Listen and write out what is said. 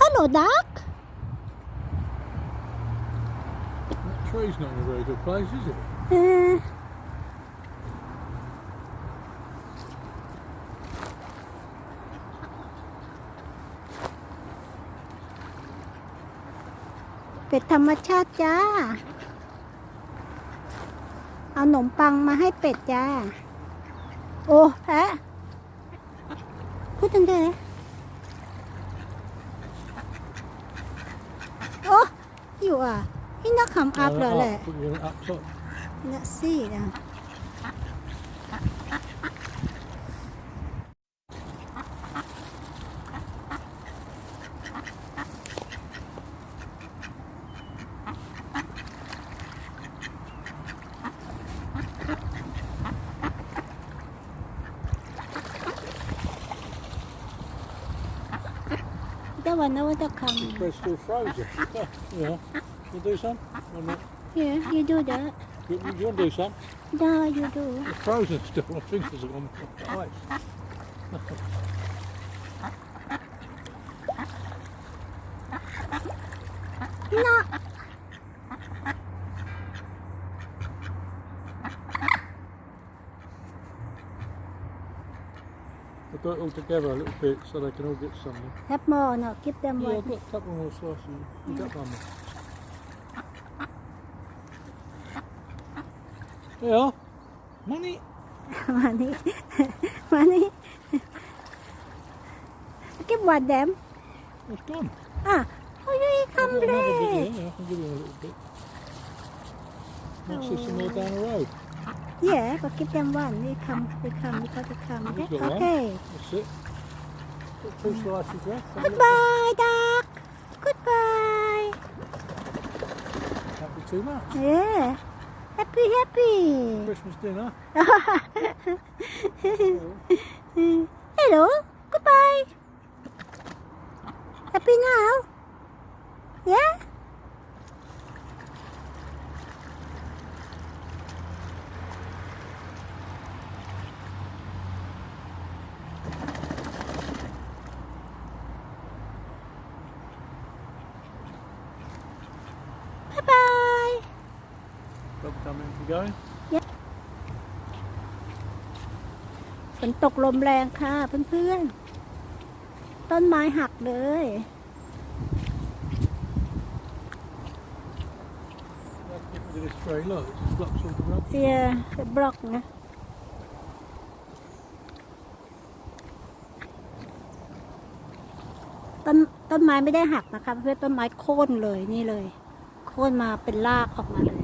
Hello, duck. That tree's not in a very good place, is it? Uh, เป็ดธรรมชาติจ้า เอาขนมปังมาให้เป็ดจ้า โอ้แพะพูดตั้งแต่โ อยู่อ่ะพี่นักขำอัพเลยแหละ Put you up top. Let's see now. That one, that one, that. They're still frozen. Yeah. You do some? Or not? Yeah, you do that. You, you want to do some? No, you do. They're frozen still. My fingers are on ice. No. I got it all together a little bit so they can all get something. Have more, no, give them Yeah, I've one. got a couple more slices. You got one more. Yeah. Money. money. money. give one them. It's gone. Ah, oh, you I've come got another bit late. here. I can give you a little bit. Might see some more down the road. Yeah, but give them one. They come, they come, they come. Okay. okay. That's it. Got two mm. slices left. Have a look. Goodbye, duck. Goodbye. Can't too much. Yeah. Happy, happy. Christmas dinner. Hello. Goodbye. Happy now? Bye bye. Dog coming and going. ฝนตกลมแรงค่ะเพื่อนๆ ต้นไม้หักเลย Let's get rid of this tree. Look, it's just blocks all the road. เอียบล็อกนะ ต้นต้นไม้ไม่ได้หักนะคะ เพื่อนต้นไม้โค่นเลยนี่เลย โค่นมาเป็นรากออกมาเลย